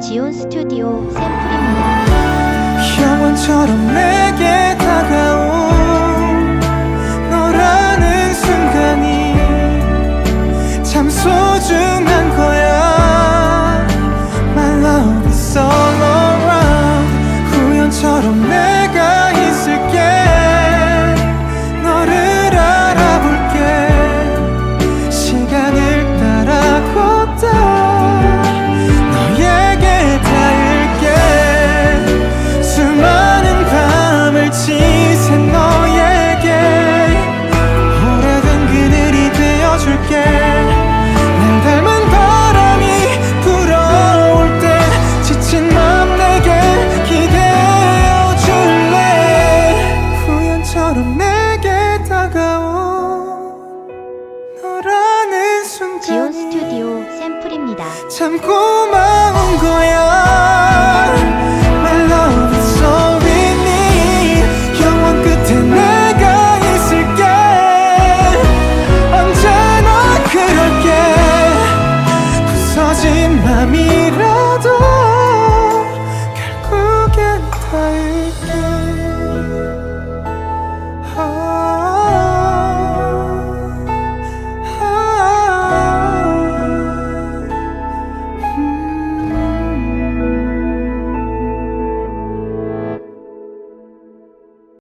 지온 스튜디오 샘플입니다. 영원처럼 내게 다가온 너라는 순간이 참 소중한 거야 My love is all around 우연처럼 내 지온 스튜디오 샘플입니다. 참 고마운 거야.